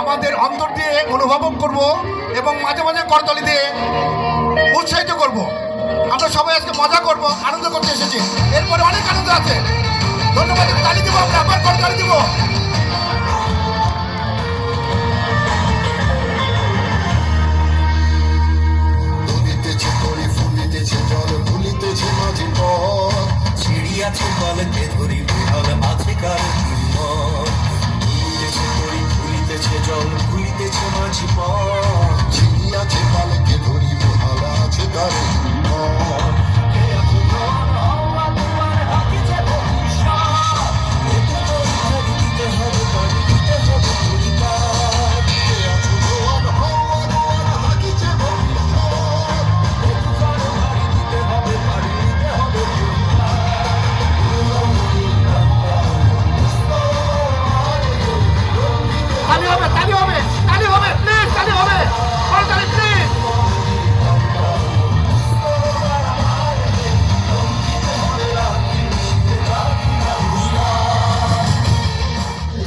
আমাদের অন্তর দিয়ে অনুভব করব এবং মাঝে মাঝে করতালি দিয়ে উৎসাহিত করব। আমরা সবাই আজকে মজা করব, আনন্দ করতে এসেছি। এরপরে অনেক আনন্দ আছে। ধন্যবাদ, তালি দেবো আমরা, আবার করতালি দেবো। ছিড়িয়াছে বলকে ধরি বিহল আছে কার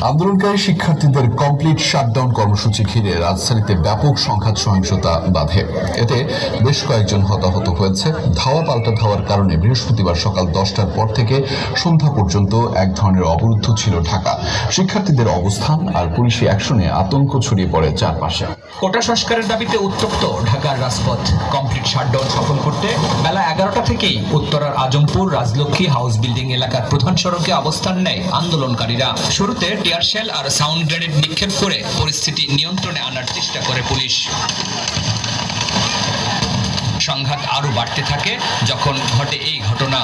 আন্দোলনকারী শিক্ষার্থীদের কমপ্লিট শাটডাউন কর্মসূচি ঘিরে রাজধানীতে ব্যাপক সংঘাত সহিংসতা বাধে। এতে বেশ কয়েকজন হতাহত হয়েছে। ধাওয়া পাল্টা ধাওয়ার কারণে বৃহস্পতিবার সকাল দশটার পর থেকে সন্ধ্যা পর্যন্ত এক ধরনের অবরুদ্ধ ছিল ঢাকা। শিক্ষার্থীদের অবস্থান আর পুলিশি অ্যাকশনে আতঙ্ক ছড়িয়ে পড়ে চারপাশে। কোটা সংস্কারের দাবিতে উত্তপ্ত ঢাকার রাজপথ। কমপ্লিট শাটডাউন সফল করতে বেলা এগারোটা থেকেই উত্তরার আজমপুর, রাজলক্ষ্মী হাউস বিল্ডিং এলাকার প্রধান সড়কে অবস্থান নেয় আন্দোলনকারীরা। শুরুতে টিয়ারশেল আর সাউন্ড গ্রেনেড নিক্ষেপ করে পরিস্থিতি নিয়ন্ত্রণে আনার চেষ্টা করে পুলিশ। সংঘাত আরও বাড়তে থাকে যখন ঘটে এই ঘটনা।